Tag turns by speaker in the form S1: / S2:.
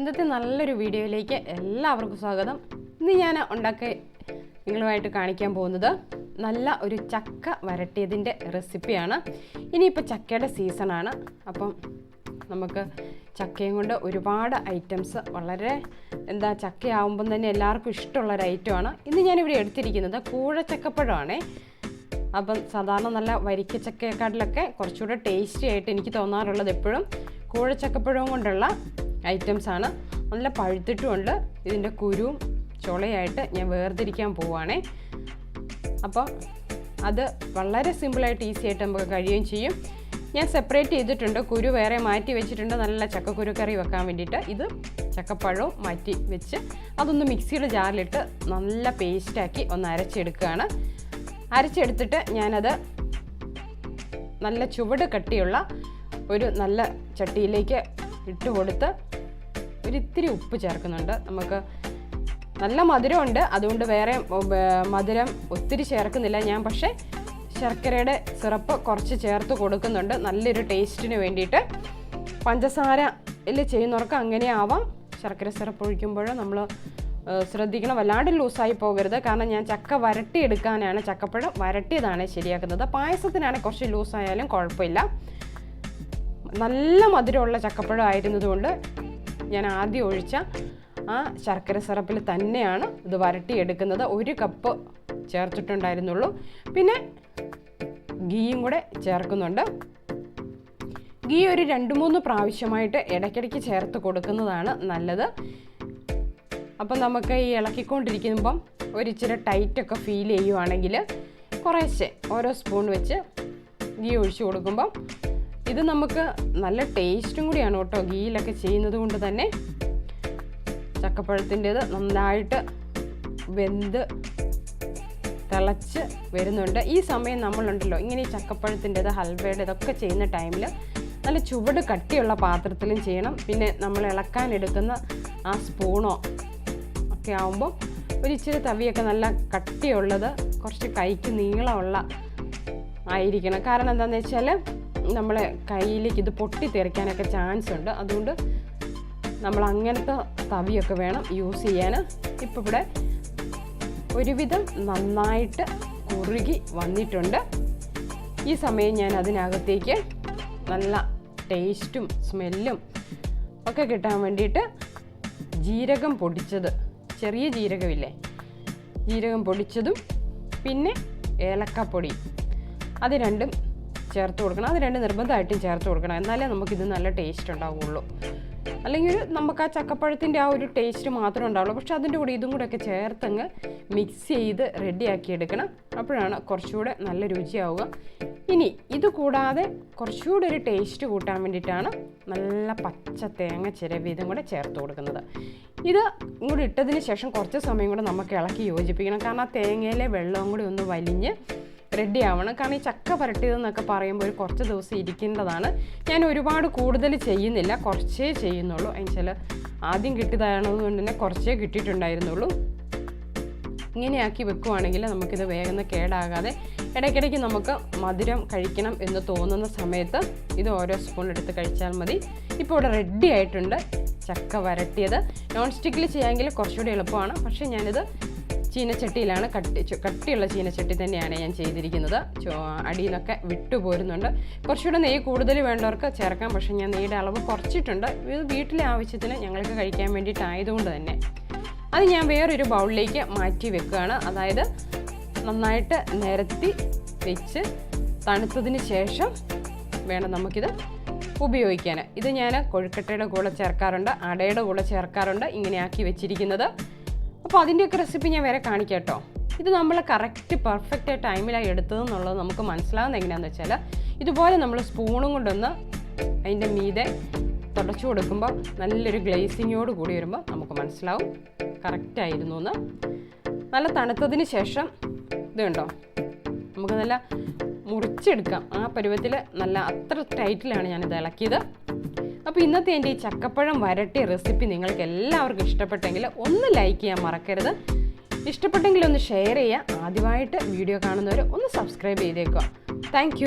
S1: ഇന്നത്തെ നല്ലൊരു വീഡിയോയിലേക്ക് എല്ലാവർക്കും സ്വാഗതം. ഇന്ന് ഞാൻ ഉണ്ടാക്കി നിങ്ങളുമായിട്ട് കാണിക്കാൻ പോകുന്നത് നല്ല ഒരു ചക്ക വരട്ടിയതിന്റെ റെസിപ്പിയാണ്. ഇനിയിപ്പോൾ ചക്കയുടെ സീസണാണ് അപ്പം നമുക്ക് ചക്കയും കൊണ്ട് ഒരുപാട് ഐറ്റംസ് വളരെ എന്താ ചക്കയാവുമ്പം തന്നെ എല്ലാവർക്കും ഇഷ്ടമുള്ള ഒരു ഐറ്റമാണ് ഇന്ന് ഞാനിവിടെ എടുത്തിരിക്കുന്നത് കൂഴച്ചക്കപ്പഴമാണേ. അപ്പം സാധാരണ നല്ല വരിക്ക ചക്കയെക്കാട്ടിലൊക്കെ കുറച്ചുകൂടെ ടേസ്റ്റി ആയിട്ട് എനിക്ക് തോന്നാറുള്ളത് എപ്പോഴും കൂഴച്ചക്കപ്പഴവും കൊണ്ടുള്ള ഐറ്റംസ് ആണ്. നല്ല പഴുത്തിട്ടുമുണ്ട്. ഇതിന്റെ കുരുവും ചുളയായിട്ട് ഞാൻ വേർതിരിക്കാൻ പോവുകയാണേ അപ്പോൾ അത് വളരെ സിമ്പിളായിട്ട് ഈസി ആയിട്ട് നമുക്ക് കഴിയുകയും ചെയ്യും. ഞാൻ സെപ്പറേറ്റ് ചെയ്തിട്ടുണ്ട്. കുരു വേറെ മാറ്റി വെച്ചിട്ടുണ്ട്. നല്ല ചക്കക്കുരു കറി വെക്കാൻ വേണ്ടിയിട്ട്. ഇത് ചക്കപ്പഴവും മാറ്റി വെച്ച് അതൊന്ന് മിക്സിയുടെ ജാറിലിട്ട് നല്ല പേസ്റ്റാക്കി ഒന്ന് അരച്ചെടുക്കുകയാണ്. അരച്ചെടുത്തിട്ട് ഞാനത് നല്ല ചുവട് കട്ടിയുള്ള ഒരു നല്ല ചട്ടിയിലേക്ക് ഇട്ട് കൊടുത്ത് ഒരിത്തിരി ഉപ്പ് ചേർക്കുന്നുണ്ട്. നമുക്ക് നല്ല മധുരമുണ്ട്. അതുകൊണ്ട് വേറെ മധുരം ഒത്തിരി ചേർക്കുന്നില്ല ഞാൻ. പക്ഷേ ശർക്കരയുടെ സിറപ്പ് കുറച്ച് ചേർത്ത് കൊടുക്കുന്നുണ്ട്. നല്ലൊരു ടേസ്റ്റിന് വേണ്ടിയിട്ട്. പഞ്ചസാരയിൽ ചെയ്യുന്നവർക്ക് അങ്ങനെ ആവാം. ശർക്കര സിറപ്പ് ഒഴിക്കുമ്പോൾ നമ്മൾ ശ്രദ്ധിക്കണം. വല്ലാണ്ട് ലൂസായി പോകരുത്. കാരണം ഞാൻ ചക്ക വരട്ടിയെടുക്കാനാണ് ചക്കപ്പഴം വരട്ടിയതാണ് ശരിയാക്കുന്നത്. പായസത്തിനാണെങ്കിൽ കുറച്ച് ലൂസായാലും കുഴപ്പമില്ല. നല്ല മധുരമുള്ള ചക്കപ്പഴം ആയിരുന്നതുകൊണ്ട് ഞാൻ ആദ്യം ഒഴിച്ച ആ ശർക്കര സിറപ്പിൽ തന്നെയാണ് ഇത് വരട്ടിയെടുക്കുന്നത്. ഒരു കപ്പ് ചേർത്തിട്ടുണ്ടായിരുന്നുള്ളൂ. പിന്നെ ഗീയും കൂടെ ചേർക്കുന്നുണ്ട്. ഗീ ഒരു രണ്ട് മൂന്ന് പ്രാവശ്യമായിട്ട് ഇടയ്ക്കിടയ്ക്ക് ചേർത്ത് കൊടുക്കുന്നതാണ് നല്ലത്. അപ്പം നമുക്ക് ഈ ഇളക്കിക്കൊണ്ടിരിക്കുമ്പം ഒരിച്ചിരി ടൈറ്റൊക്കെ ഫീൽ ചെയ്യുവാണെങ്കിൽ കുറേശ്ശെ ഓരോ സ്പൂൺ വെച്ച് ഗീ ഒഴിച്ചു കൊടുക്കുമ്പം ഇത് നമുക്ക് നല്ല ടേസ്റ്റും കൂടിയാണ് കേട്ടോ ഗീയിലൊക്കെ ചെയ്യുന്നത് കൊണ്ട് തന്നെ. ചക്കപ്പഴത്തിന്റേത് നന്നായിട്ട് വെന്ത് തിളച്ച് വരുന്നുണ്ട്. ഈ സമയം നമ്മളുണ്ടല്ലോ ഇങ്ങനെ ഈ ചക്കപ്പഴത്തിന്റെത് ഹൽവയുടെ ഇതൊക്കെ ചെയ്യുന്ന ടൈമിൽ നല്ല ചുവട് കട്ടിയുള്ള പാത്രത്തിലും ചെയ്യണം. പിന്നെ നമ്മൾ ഇളക്കാൻ എടുക്കുന്ന ആ സ്പൂണോ ഒക്കെ ആകുമ്പോൾ ഒരു ഇച്ചിരി തവിയൊക്കെ നല്ല കട്ടിയുള്ളത് കുറച്ച് കൈക്ക് നീളമുള്ള ആയിരിക്കണം. കാരണം എന്താണെന്ന് വെച്ചാൽ നമ്മളെ കയ്യിലേക്ക് ഇത് പൊട്ടി തെറിക്കാനൊക്കെ ചാൻസ് ഉണ്ട് അതുകൊണ്ട് നമ്മൾ അങ്ങനത്തെ തവിയൊക്കെ വേണം യൂസ് ചെയ്യാൻ. ഇപ്പോൾ ഇവിടെ ഒരുവിധം നന്നായിട്ട് കുറുകി വന്നിട്ടുണ്ട്. ഈ സമയം ഞാൻ അതിനകത്തേക്ക് നല്ല ടേസ്റ്റും സ്മെല്ലും ഒക്കെ കിട്ടാൻ വേണ്ടിയിട്ട് ജീരകം പൊടിച്ചത്. ചെറിയ ജീരകമില്ലേ? ജീരകം പൊടിച്ചതും പിന്നെ ഏലക്കപ്പൊടി. അത് രണ്ടും ചേർത്ത് കൊടുക്കണം. അത് രണ്ട് നിർബന്ധമായിട്ടും ചേർത്ത് കൊടുക്കണം. എന്നാലേ നമുക്കിത് നല്ല ടേസ്റ്റ് ഉണ്ടാവുള്ളൂ. അല്ലെങ്കിൽ നമുക്ക് ആ ചക്കപ്പഴത്തിന്റെ ആ ഒരു ടേസ്റ്റ് മാത്രമേ ഉണ്ടാവുള്ളൂ. പക്ഷേ അതിന്റെ കൂടെ ഇതും കൂടെ ഒക്കെ ചേർത്തങ്ങ് മിക്സ് ചെയ്ത് റെഡിയാക്കി എടുക്കണം. അപ്പോഴാണ് കുറച്ചുകൂടെ നല്ല രുചിയാവുക. ഇനി ഇത് കൂടാതെ കുറച്ചുകൂടെ ഒരു ടേസ്റ്റ് കൂട്ടാൻ വേണ്ടിയിട്ടാണ് നല്ല പച്ച തേങ്ങ ചിരവി ഇതും കൂടെ ചേർത്ത് കൊടുക്കുന്നത്. ഇത് ഇങ്ങോട്ട് ഇട്ടതിന് ശേഷം കുറച്ച് സമയം കൂടെ നമുക്ക് ഇളക്കി യോജിപ്പിക്കണം. കാരണം ആ തേങ്ങയിലെ വെള്ളവും കൂടി ഒന്ന് വലിഞ്ഞ് റെഡി ആവണം കാരണം ഈ ചക്ക പുരട്ടിയതെന്നൊക്കെ പറയുമ്പോൾ ഒരു കുറച്ച് ദിവസം ഇരിക്കേണ്ടതാണ്. ഞാൻ ഒരുപാട് കൂടുതൽ ചെയ്യുന്നില്ല. കുറച്ചേ ചെയ്യുന്നുള്ളൂ. അതിന് ആദ്യം കിട്ടിയതായതുകൊണ്ട് തന്നെ കുറച്ചേ കിട്ടിയിട്ടുണ്ടായിരുന്നുള്ളൂ. ഇങ്ങനെയാക്കി വെക്കുവാണെങ്കിൽ നമുക്കിത് വേഗം കേടാകാതെ ഇടയ്ക്കിടയ്ക്ക് നമുക്ക് മധുരം കഴിക്കണം എന്ന് തോന്നുന്ന സമയത്ത് ഇത് ഓരോ സ്പൂൺ എടുത്ത് കഴിച്ചാൽ മതി. ഇപ്പോൾ ഇവിടെ റെഡി ആയിട്ടുണ്ട് ചക്ക വരട്ടിയത്. നോൺ സ്റ്റിക്കിൽ ചെയ്യാമെങ്കിൽ കുറച്ചുകൂടി എളുപ്പമാണ്. പക്ഷേ ഞാനിത് ചീനച്ചട്ടിയിലാണ് കട്ടി കട്ടിയുള്ള ചീനച്ചട്ടി തന്നെയാണ് ഞാൻ ചെയ്തിരിക്കുന്നത്. അടിയിൽ നിന്നൊക്കെ വിട്ടു പോരുന്നുണ്ട്. കുറച്ചുകൂടെ നെയ്യ് കൂടുതൽ വേണ്ടവർക്ക് ചേർക്കാം. പക്ഷേ ഞാൻ നെയ്യുടെ അളവ് കുറച്ചിട്ടുണ്ട്. ഇത് വീട്ടിലെ ആവശ്യത്തിന് ഞങ്ങൾക്ക് കഴിക്കാൻ വേണ്ടിയിട്ടായതുകൊണ്ട് തന്നെ. അത് ഞാൻ വേറൊരു ബൗളിലേക്ക് മാറ്റി വെക്കുകയാണ്. അതായത് നന്നായിട്ട് നിരത്തി വെച്ച് തണുത്തതിന് ശേഷം വേണം നമുക്കിത് ഉപയോഗിക്കാൻ. ഇത് ഞാൻ കൊഴുക്കട്ടയുടെ കൂടെ ചേർക്കാറുണ്ട്. അടയുടെ കൂടെ ചേർക്കാറുണ്ട്. ഇങ്ങനെയാക്കി വെച്ചിരിക്കുന്നത്. അപ്പോൾ അതിന്റെയൊക്കെ റെസിപ്പി ഞാൻ വേറെ കാണിക്കാം കേട്ടോ. ഇത് നമ്മൾ കറക്റ്റ് പെർഫെക്റ്റ് ടൈമിലാണ് എടുത്തതെന്നുള്ളത് നമുക്ക് മനസ്സിലാവുന്ന എങ്ങനെയാന്ന് വെച്ചാൽ ഇതുപോലെ നമ്മൾ സ്പൂണും കൊണ്ടൊന്ന് അതിന്റെ മീതെ തുടച്ചു കൊടുക്കുമ്പോൾ നല്ലൊരു ഗ്ലേസിങ്ങോട് കൂടി വരുമ്പോൾ നമുക്ക് മനസ്സിലാവും കറക്റ്റായിരുന്നു എന്ന് നല്ല തണുത്തതിന് ശേഷം ഇത് കണ്ടോ? നമുക്ക് നല്ല മുറിച്ചെടുക്കാം. ആ പരുവത്തിൽ നല്ല അത്ര ടൈറ്റിലാണ് ഞാനിത് ഇളക്കിയത്. അപ്പോൾ ഇന്നത്തെ എന്റെ ഈ ചക്കപ്പഴം വരട്ടിയ റെസിപ്പി നിങ്ങൾക്ക് എല്ലാവർക്കും ഇഷ്ടപ്പെട്ടെങ്കിൽ ഒന്ന് ലൈക്ക് ചെയ്യാൻ മറക്കരുത്. ഇഷ്ടപ്പെട്ടെങ്കിൽ ഒന്ന് ഷെയർ ചെയ്യുക. ആദ്യമായിട്ട് വീഡിയോ കാണുന്നവർ ഒന്ന് സബ്സ്ക്രൈബ് ചെയ്തേക്കുക. താങ്ക്